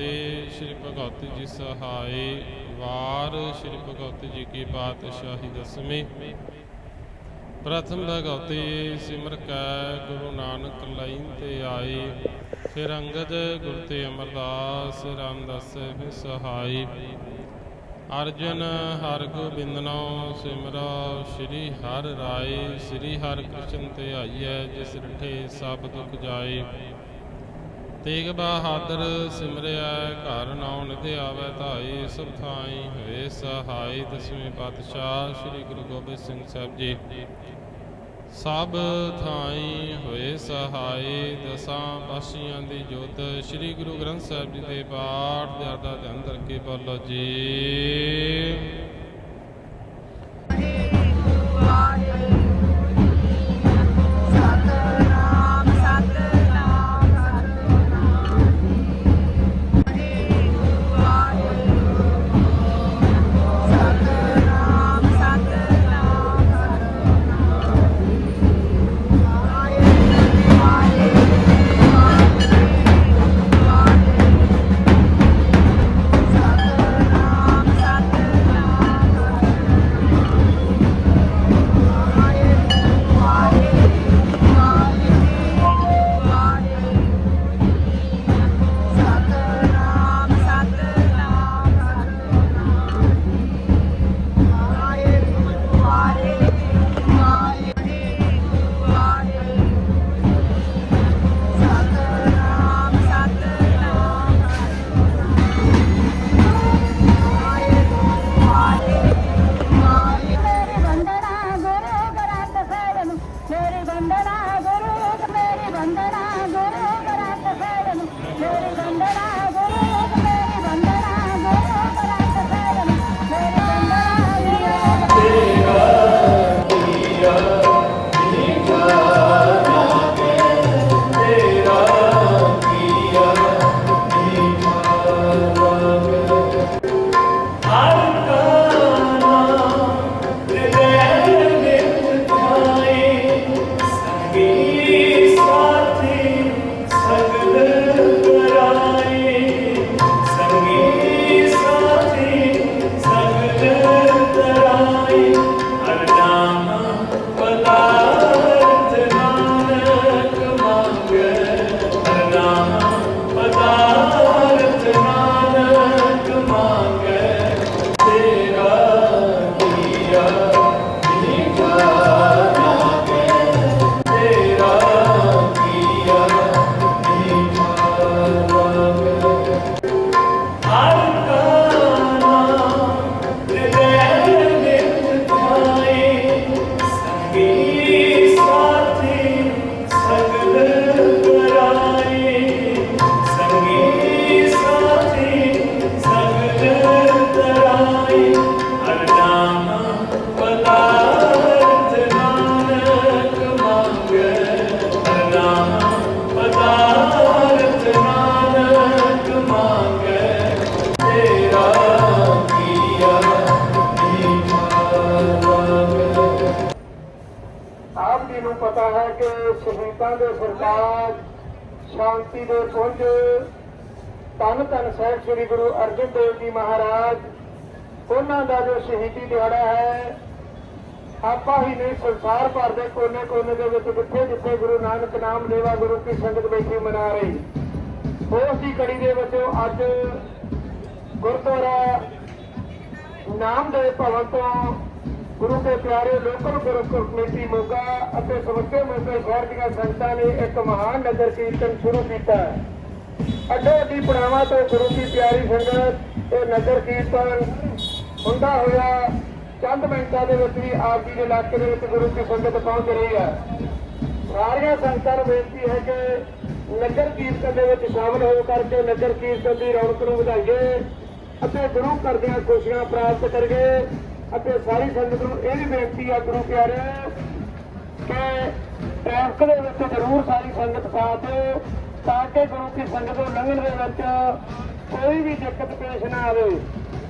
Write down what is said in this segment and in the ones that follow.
ਜੀ ਸ੍ਰੀ ਭਗਵਤੀ ਜੀ ਸਹਾਈ ਵਾਰ, ਸ੍ਰੀ ਭਗਵਤ ਜੀ ਕੀ ਪਾਤਸ਼ਾਹੀ ਦਸਵੀਂ। ਪ੍ਰਥਮ ਭਗਵਤੀ ਸਿਮਰ ਕੈ, ਗੁਰੂ ਨਾਨਕ ਲਈ ਤੇ ਆਈ। ਫਿਰ ਅੰਗਦ ਗੁਰ ਤੇ ਅਮਰਦਾਸ ਰਾਮਦਾਸ ਫਿਰ ਸਹਾਈ। ਅਰਜਨ ਹਰ ਗੋਬਿੰਦਨੋ ਸਿਮਰੋ, ਸ੍ਰੀ ਹਰਿ ਰਾਏ, ਸ੍ਰੀ ਹਰਿ ਕ੍ਰਿਸ਼ਨ ਤੇ ਆਈਐ, ਜਿਸ ਰਿਠੇ ਸਭ ਦੁਖ ਜਾਏ। ਤੇਗ ਬਹਾਦਰ ਸਿਮਰਿਆ, ਘਰ ਨਾਉ ਨਿਧਿ ਆਵੈ ਧਾਈ, ਸਭ ਥਾਈ ਹੋਏ ਸਹਾਈ। ਦਸਵੇਂ ਪਾਤਸ਼ਾਹ ਸ੍ਰੀ ਗੁਰੂ ਗੋਬਿੰਦ ਸਿੰਘ ਸਾਹਿਬ ਜੀ। ਸਭ ਥਾਈ ਹੋਏ ਸਹਾਈ, ਦਸਾਂ ਪਾਸ਼ੀਆਂ ਦੀ ਜੋਤ। ਸ੍ਰੀ ਗੁਰੂ ਗ੍ਰੰਥ ਸਾਹਿਬ ਜੀ ਦੇ ਪਾਠ ਦੇ ਅਰਦਾ ਧਿਆਨ ਕੇ ਬੋਲੋ ਜੀ? ਕਿ ਸ਼ਹੀਦਾਂ ਦੇ ਸਰਤਾਜ, ਸ਼ਾਂਤੀ ਦੇ ਪੁੰਜ ਤਨ ਤਨ ਸਾਹਿਬ ਸ੍ਰੀ ਗੁਰੂ ਅਰਜਨ ਦੇਵ ਜੀ ਮਹਾਰਾਜ। ਉਹਨਾਂ ਦਾ ਜੋ ਸ਼ਹੀਦੀ ਦਿਹਾੜਾ ਹੈ, ਆਪਾਂ ਹੀ ਨਹੀਂ, ਸੰਸਾਰ ਭਰ ਦੇ ਕੋਨੇ-ਕੋਨੇ ਦੇ ਵਿੱਚ ਜਿੱਥੇ ਜਿੱਥੇ ਗੁਰੂ ਨਾਨਕ ਨਾਮ ਦੇਵਾ ਗੁਰੂ ਕੀ ਸੰਗਤ ਬੈਠੀ ਮਨਾ ਰਹੀ। ਉਸ ਦੀ ਕੜੀ ਦੇ ਵਿੱਚੋਂ ਅੱਜ ਗੁਰਦੁਆਰਾ ਨਾਮਦੇਵ ਭਵਨ ਤੋਂ ਗੁਰੂ ਦੇ ਪਿਆਰੇ ਲੋਕਲ ਗੁਰੂ ਕਮੇਟੀ ਮੋਗਾ ਅਤੇ ਸਮੁੱਚੇ ਮੋਗੇ ਸ਼ਹਿਰ ਦੀਆਂ ਸੰਗਤਾਂ ਨੇ ਇੱਕ ਮਹਾਨ ਨਗਰ ਕੀਰਤਨ ਸ਼ੁਰੂ ਕੀਤਾ। ਹੈ ਅੱਡੋ ਅੱਡੀ ਪੜਾਵਾਂ ਤੋਂ ਗੁਰੂ ਕੀ ਪਿਆਰੀ ਸੰਗਤ ਇਹ ਨਗਰ ਕੀਰਤਨ ਹੁੰਦਾ ਹੋਇਆ ਚੰਦ ਮਿੰਟਾਂ ਦੇ ਵਿੱਚ ਵੀ ਆਪ ਜੀ ਦੇ ਇਲਾਕੇ ਦੇ ਵਿੱਚ ਗੁਰੂ ਦੀ ਸੰਗਤ ਪਹੁੰਚ ਰਹੀ ਹੈ। ਸਾਰੀਆਂ ਸੰਗਤਾਂ ਨੂੰ ਬੇਨਤੀ ਹੈ ਕਿ ਨਗਰ ਕੀਰਤਨ ਦੇ ਵਿੱਚ ਸ਼ਾਮਲ ਹੋ ਕਰਕੇ ਨਗਰ ਕੀਰਤਨ ਦੀ ਰੌਣਕ ਨੂੰ ਵਧਾਈਏ ਅਤੇ ਗੁਰੂ ਘਰ ਦੀਆਂ ਖੁਸ਼ੀਆਂ ਪ੍ਰਾਪਤ ਕਰੀਏ। ਅਤੇ ਸਾਰੀ ਸੰਗਤ ਨੂੰ ਇਹ ਵੀ ਬੇਨਤੀ ਆ ਗੁਰੂ ਪਿਆਰੇ ਕਿ ਟ੍ਰੈਫਿਕ ਦੇ ਵਿੱਚ ਜ਼ਰੂਰ ਸਾਰੀ ਸੰਗਤ ਸਾਥ ਦਿਓ, ਤਾਂ ਕਿ ਗੁਰੂ ਦੀ ਸੰਗਤ ਨੂੰ ਲੰਘਣ ਦੇ ਵਿੱਚ ਕੋਈ ਵੀ ਦਿੱਕਤ ਪੇਸ਼ ਨਾ ਆਵੇ।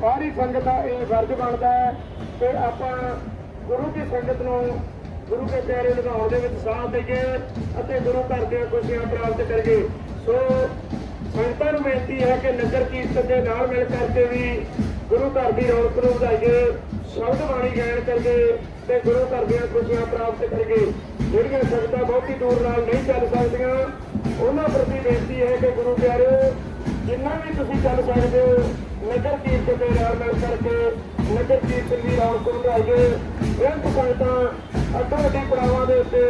ਸਾਰੀ ਸੰਗਤ ਦਾ ਇਹ ਫਰਜ਼ ਬਣਦਾ ਹੈ ਕਿ ਆਪਾਂ ਗੁਰੂ ਦੀ ਸੰਗਤ ਨੂੰ ਗੁਰੂ ਦੇ ਪਿਆਰੇ ਲਗਾਉਣ ਦੇ ਵਿੱਚ ਸਾਥ ਦੇਈਏ ਅਤੇ ਗੁਰੂ ਘਰ ਦੀਆਂ ਖੁਸ਼ੀਆਂ ਪ੍ਰਾਪਤ ਕਰੀਏ। ਸੋ ਸੰਗਤਾਂ ਨੂੰ ਬੇਨਤੀ ਹੈ ਕਿ ਨਗਰ ਕੀਰਤਨ ਦੇ ਨਾਲ ਮਿਲ ਕਰਕੇ ਵੀ ਗੁਰੂ ਘਰ ਦੀ ਰੌਣਕ ਨੂੰ ਵਧਾਈਏ। ਸ਼ਬਦ ਬਾਣੀ ਗਾਇਨ ਕਰਕੇ ਤੇ ਗੁਰੂ ਘਰ ਦੀਆਂ ਖੁਸ਼ੀਆਂ ਪ੍ਰਾਪਤ ਕਰੀਏ ਜਿਹੜੀਆਂ ਸੰਗਤਾਂ ਬਹੁਤੀ ਦੂਰ ਨਾਲ ਨਹੀਂ ਚੱਲ ਸਕਦੀਆਂ, ਉਹਨਾਂ ਪ੍ਰਤੀ ਬੇਨਤੀ ਹੈ ਕਿ ਗੁਰੂ ਪਿਆਰਿਓ ਜਿੰਨਾ ਵੀ ਤੁਸੀਂ ਚੱਲ ਸਕਦੇ ਹੋ, ਨਗਰ ਕੀਰਤਨ ਦੇ ਨਾਲ ਮਿਲ ਕਰਕੇ ਨਗਰ ਕੀਰਤਨ ਦੀ ਰੌਣਕ ਨੂੰ ਵਧਾਈਏ। ਇਹ ਸੰਗਤਾਂ, ਅੱਡੋ ਅੱਡੀ ਪੜਾਵਾਂ ਦੇ ਉੱਤੇ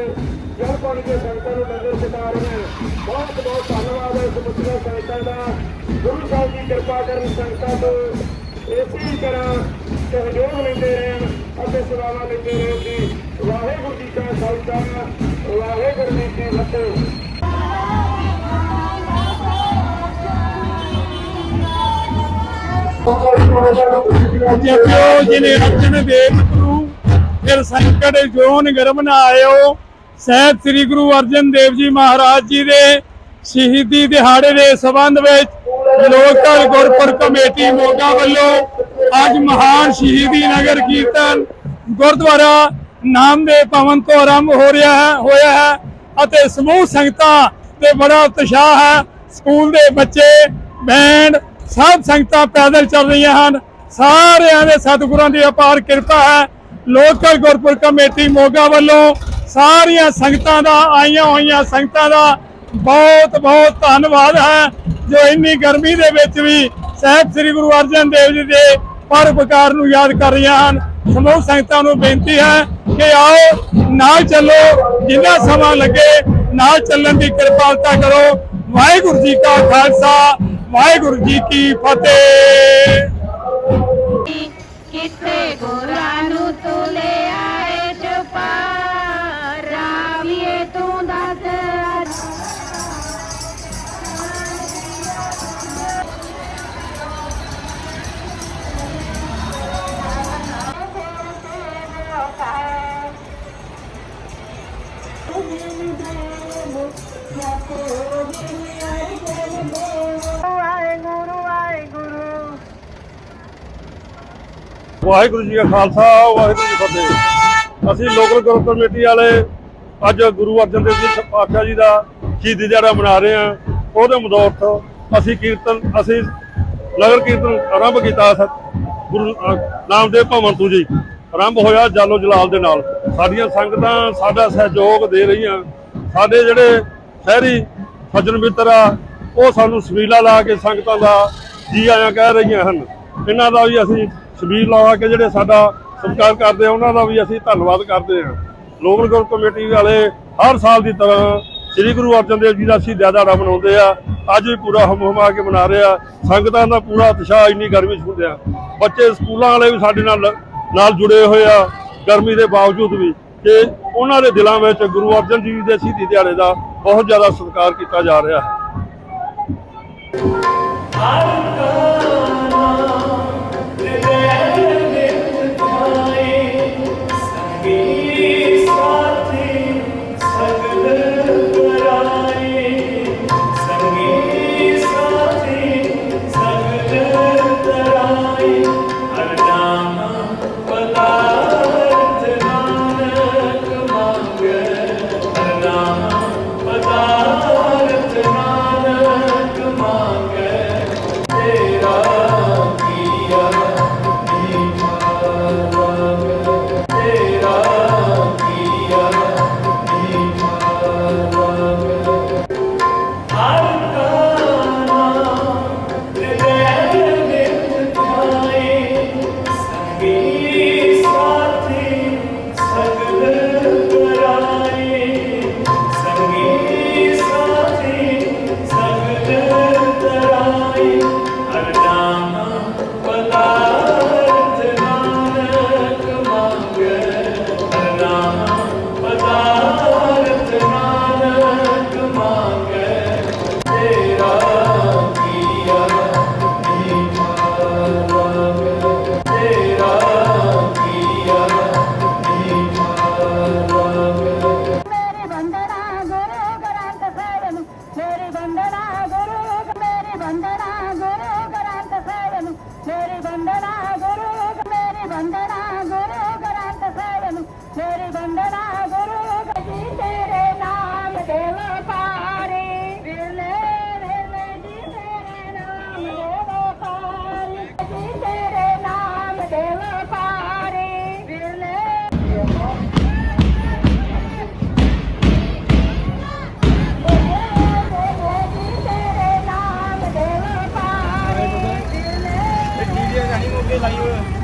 ਜਲ ਪਾਣੀ ਦੇ ਸੰਗਤਾਂ ਨੂੰ ਨਜ਼ਰ ਸਿਤਾ ਰਹੀਆਂ ਬਹੁਤ ਬਹੁਤ ਧੰਨਵਾਦ ਹੈ ਸਮੁੱਚੀਆਂ ਸੰਗਤਾਂ ਦਾ। ਗੁਰੂ ਸਾਹਿਬ ਦੀ ਕਿਰਪਾ ਕਰਨ ਸੰਗਤਾਂ ਤੋਂ ਇਸੇ ਤਰ੍ਹਾਂ ਸਹਿਯੋਗ ਲੈਂਦੇ ਰਹਿਣ ਅਤੇ ਸੇਵਾਵਾਂ ਲੈਂਦੇ ਰਹਿਣ ਦੀ ਵਾਹਿਗੁਰੂ ਜੀ ਕਾ ਖਾਲਸਾ, ਵਾਹਿਗੁਰੂ ਜੀ ਕੀ ਫਤਿਹ। ਜਪਿਓ ਜਿਨੇ ਅਰਜਨ ਦੇਵ ਗੁਰੂ, ਫਿਰ ਸੰਕਟ ਜੋਨ ਗਰਮ ਨਾ ਆਇਓ, ਸਹਿਬ ਸ੍ਰੀ ਗੁਰੂ ਅਰਜਨ ਦੇਵ ਜੀ ਮਹਾਰਾਜ ਜੀ ਦੇ ਸ਼ਹੀਦੀ ਦਿਹਾੜੇ ਦੇ ਸਬੰਧ ਵਿੱਚ ਲੋਕਲ ਗੁਰਪੁਰ ਕਮੇਟੀ ਮੋਗਾ ਵੱਲੋਂ ਅੱਜ ਮਹਾਨ ਸ਼ਹੀਦੀ ਨਗਰ ਕੀਰਤਨ ਗੁਰਦੁਆਰਾ ਨਾਮ ਦੇ ਭਵਨ ਤੋਂ ਆਰੰਭ ਹੋ ਰਿਹਾ ਹੈ, ਹੋਇਆ ਹੈ ਅਤੇ ਸਮੂਹ ਸੰਗਤਾਂ ਤੇ ਬੜਾ ਉਤਸ਼ਾਹ ਹੈ। ਸਕੂਲ ਦੇ ਬੱਚੇ ਬੈਂਡ ਸਭ ਸੰਗਤਾਂ ਪੈਦਲ ਚੱਲ ਰਹੀਆਂ ਹਨ। ਸਾਰਿਆਂ ਦੇ ਸਤਿਗੁਰਾਂ ਦੀ ਅਪਾਰ ਕਿਰਪਾ ਹੈ। ਲੋਕਲ ਗੁਰਪੁਰ ਕਮੇਟੀ ਮੋਗਾ ਵੱਲੋਂ ਸਾਰੀਆਂ ਸੰਗਤਾਂ ਦਾ, ਆਈਆਂ ਹੋਈਆਂ ਸੰਗਤਾਂ ਦਾ ਬਹੁਤ ਬਹੁਤ ਧੰਨਵਾਦ ਹੈ। ਜੋ ਇੰਨੀ ਗਰਮੀ ਦੇ ਵਿੱਚ ਵੀ ਸਾਹਿਬ ਸ੍ਰੀ ਗੁਰੂ ਅਰਜਨ ਦੇਵ ਜੀ ਦੇ ਪਰਉਪਕਾਰ ਨੂੰ ਯਾਦ ਕਰ ਰਹੀਆਂ ਹਨ। ਸਮੂਹ ਸੰਗਤਾਂ ਨੂੰ ਬੇਨਤੀ ਹੈ ਕਿ ਆਓ ਨਾਲ ਚੱਲੋ, ਜਿੰਨਾ ਸਮਾਂ ਲੱਗੇ, ਨਾਲ ਚੱਲਣ ਦੀ ਕਿਰਪਾਲਤਾ ਕਰੋ। ਵਾਹਿਗੁਰੂ ਜੀ ਕਾ ਖਾਲਸਾ, ਵਾਹਿਗੁਰੂ ਜੀ ਕੀ ਫਤਿਹ। ਕਿੱਥੇ ਗੋਰਾ ਵਾਹਿਗੁਰੂ ਜੀ ਕਾ ਖਾਲਸਾ, ਵਾਹਿਗੁਰੂ ਜੀ ਫਤਿਹ। ਅਸੀਂ ਲੋਕਲ ਗੁਰੂ ਕਮੇਟੀ ਵਾਲੇ, ਅੱਜ ਗੁਰੂ ਅਰਜਨ ਦੇਵ ਜੀ ਪਾਤਸ਼ਾਹ ਜੀ ਦਾ ਸ਼ਹੀਦੀ ਦਿਹਾੜਾ ਮਨਾ ਰਹੇ ਹਾਂ। ਉਹਦੇ ਮਦੌਰਤ ਅਸੀਂ ਕੀਰਤਨ, ਅਸੀਂ ਨਗਰ ਕੀਰਤਨ ਆਰੰਭ ਕੀਤਾ ਗੁਰੂ ਨਾਮਦੇਵ ਭਵਨ ਤੋਂ ਜੀ। ਆਰੰਭ ਹੋਇਆ ਜਾਲੋ ਜਲਾਲ ਦੇ ਨਾਲ। ਸਾਡੀਆਂ ਸੰਗਤਾਂ ਸਾਡਾ ਸਹਿਯੋਗ ਦੇ ਰਹੀਆਂ। ਸਾਡੇ ਜਿਹੜੇ ਸ਼ਹਿਰੀ ਸੱਜਣ ਮਿੱਤਰ ਆ, ਉਹ ਸਾਨੂੰ ਸਬੀਲਾ ਲਾ ਕੇ ਸੰਗਤਾਂ ਦਾ ਜੀ ਆਇਆਂ ਕਹਿ ਰਹੀਆਂ ਹਨ। ਇਹਨਾਂ ਦਾ ਵੀ ਅਸੀਂ ਸਬੀਲ ਲਾਵਾ ਕੇ ਜਿਹੜੇ ਸਾਡਾ ਸਤਿਕਾਰ ਕਰਦੇ ਆ, ਉਹਨਾਂ ਦਾ ਵੀ ਅਸੀਂ ਧੰਨਵਾਦ ਕਰਦੇ ਹਾਂ ਲੋਕਲ ਗੁਰੂ ਕਮੇਟੀ ਵਾਲੇ ਹਰ ਸਾਲ ਦੀ ਤਰ੍ਹਾਂ ਸ੍ਰੀ ਗੁਰੂ ਅਰਜਨ ਦੇਵ ਜੀ ਦਾ ਸ਼ਹੀਦੀ ਦਿਹਾੜਾ ਮਨਾਉਂਦੇ ਆ। ਅੱਜ ਵੀ ਪੂਰਾ ਹਮ ਹਮਾ ਕੇ ਮਨਾ ਰਹੇ ਆ। ਸੰਗਤਾਂ ਦਾ ਪੂਰਾ ਉਤਸ਼ਾਹ ਇੰਨੀ ਗਰਮੀ 'ਚ ਹੁੰਦੇ ਆ। ਬੱਚੇ ਸਕੂਲਾਂ ਵਾਲੇ ਵੀ ਸਾਡੇ ਨਾਲ ਨਾਲ ਜੁੜੇ ਹੋਏ ਆ, ਗਰਮੀ ਦੇ ਬਾਵਜੂਦ ਵੀ। ਕਿ ਉਹਨਾਂ ਦੇ ਦਿਲਾਂ ਵਿੱਚ ਗੁਰੂ ਅਰਜਨ ਜੀ ਦੇ ਸ਼ਹੀਦੀ ਦਿਹਾੜੇ ਦਾ ਬਹੁਤ ਜ਼ਿਆਦਾ ਸਤਿਕਾਰ ਕੀਤਾ ਜਾ ਰਿਹਾ ਹੈ। Tengok.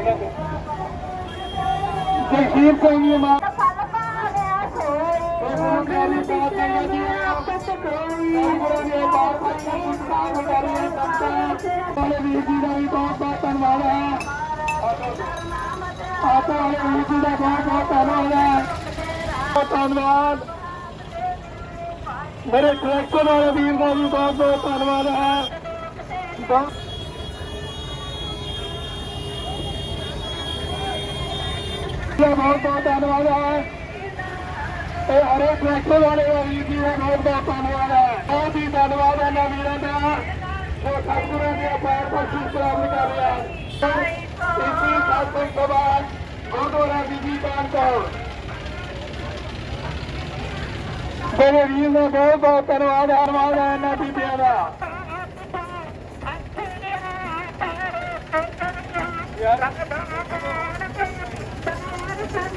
ਪੁੱਤਾਂ ਕਰੀਏ ਸੰਤਾਂ ਵਾਲੇ ਵੀਰ ਜੀ ਦਾ ਵੀ ਬਹੁਤ ਬਹੁਤ ਧੰਨਵਾਦ ਹੈ ਆਪੋ ਵਾਲੇ ਵੀਰ ਜੀ ਦਾ ਬਹੁਤ ਬਹੁਤ ਧੰਨਵਾਦ ਹੈ ਬਹੁਤ ਧੰਨਵਾਦ ਮੇਰੇ ਟਰੈਕਟਰ ਵਾਲੇ ਵੀਰ ਦਾ ਵੀ ਬਹੁਤ ਬਹੁਤ ਧੰਨਵਾਦ ਹੈ ਬਹੁਤ ਬਹੁਤ ਬਹੁਤ ਧੰਨਵਾਦ ਹੈ। ਇਹ ਹਰੇ ਟਰੈਕਟਰ ਵਾਲੇ ਵੀਰ ਜੀ ਦਾ ਬਹੁਤ ਬਹੁਤ ਧੰਨਵਾਦ ਹੈ। ਬਹੁਤ ਹੀ ਧੰਨਵਾਦ ਹੈ ਇਹਨਾਂ ਵੀਰਾਂ ਦਾ ਜੋ ਸਤਿਗੁਰਾਂ ਦੀ ਅਪਾਰ ਬਖਸ਼ਿਸ਼ ਪ੍ਰਾਪਤ ਕਰ ਰਿਹਾ ਹੈ। ਇਸੀ ਸਾਥੋਂ ਸਭਾ ਗੁਰਦੁਆਰਾ ਬੀਬੀ ਕਾਨ ਤੋਂ ਮੇਰੇ ਵੀਰ ਦਾ ਬਹੁਤ ਬਹੁਤ ਧੰਨਵਾਦ ਹੈ ਧੰਨਵਾਦ ਹੈ ਇਹਨਾਂ ਬੀਬੀਆਂ ਦਾ।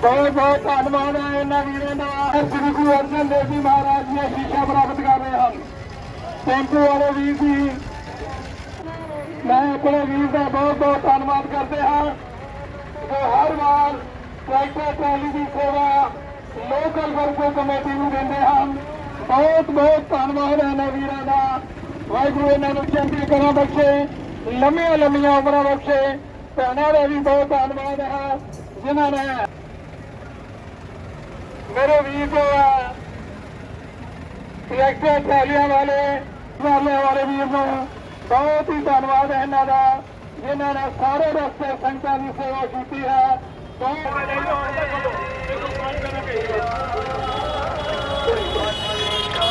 ਬਹੁਤ ਬਹੁਤ ਧੰਨਵਾਦ ਹੈ ਇਹਨਾਂ ਵੀਰਾਂ ਦਾ। ਸ੍ਰੀ ਗੁਰੂ ਅਰਜਨ ਦੇਵ ਜੀ ਮਹਾਰਾਜ ਦੀਆਂ ਸ਼ੀਸ਼ਾ ਪ੍ਰਾਪਤ ਕਰ ਰਹੇ ਹਨ। ਟੈਂਪੂ ਵਾਲੇ ਵੀਰ ਜੀ, ਮੈਂ ਆਪਣੇ ਵੀਰ ਦਾ ਬਹੁਤ ਬਹੁਤ ਧੰਨਵਾਦ ਕਰਦੇ ਹਾਂ। ਜੋ ਹਰ ਵਾਰ ਟਰੈਕਟਰ, ਟਰਾਲੀ ਦੀ ਸੇਵਾ ਲੋਕਲ ਵਰਕਰ ਕਮੇਟੀ ਨੂੰ ਦਿੰਦੇ ਹਨ। ਬਹੁਤ ਬਹੁਤ ਧੰਨਵਾਦ ਹੈ ਇਹਨਾਂ ਵੀਰਾਂ ਦਾ। ਵਾਹਿਗੁਰੂ ਇਹਨਾਂ ਨੂੰ ਚੰਗੀ ਕਰਾਂ ਬਖਸ਼ੇ ਲੰਮੀਆਂ ਲੰਮੀਆਂ ਉਮਰਾਂ ਬਖਸ਼ੇ। ਭੈਣਾਂ ਦਾ ਵੀ ਬਹੁਤ ਧੰਨਵਾਦ ਹੈ ਜਿਨ੍ਹਾਂ ਨੇ ਮੇਰੇ ਵੀਰ ਜੋ ਆ। ਟਰੈਕਟਰ ਟਰਾਲੀਆਂ ਵਾਲੇ ਟਰਾਲੀਆਂ ਵਾਲੇ ਵੀਰ ਨੂੰ ਬਹੁਤ ਹੀ ਧੰਨਵਾਦ ਹੈ ਇਹਨਾਂ ਦਾ, ਜਿਨ੍ਹਾਂ ਨੇ ਸਾਰੇ ਰਸਤੇ ਸੰਗਤਾਂ ਦੀ ਸੇਵਾ ਕੀਤੀ ਹੈ। ਬਹੁਤ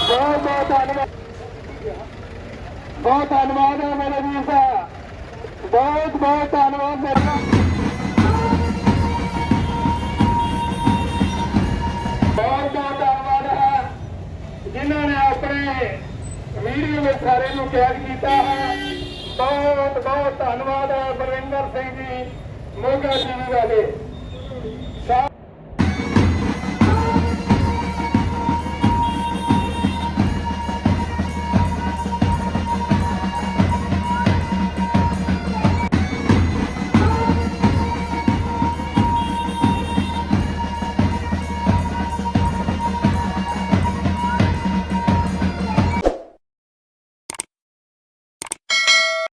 ਬਹੁਤ ਧੰਨਵਾਦ। ਬਹੁਤ ਧੰਨਵਾਦ ਹੈ ਮੇਰੇ ਵੀਰ ਦਾ। ਬਹੁਤ ਬਹੁਤ ਧੰਨਵਾਦ ਮੇਰਾ। ਜਿਨ੍ਹਾਂ ਨੇ ਆਪਣੇ ਵੀਡੀਓ ਵਿੱਚ ਸਾਰੇ ਨੂੰ ਕੈਦ ਕੀਤਾ ਹੈ ਬਹੁਤ ਬਹੁਤ ਧੰਨਵਾਦ ਹੈ ਬਲਵਿੰਦਰ ਸਿੰਘ ਜੀ, ਮੋਗਾ ਜੀ ਵਾਲੇ।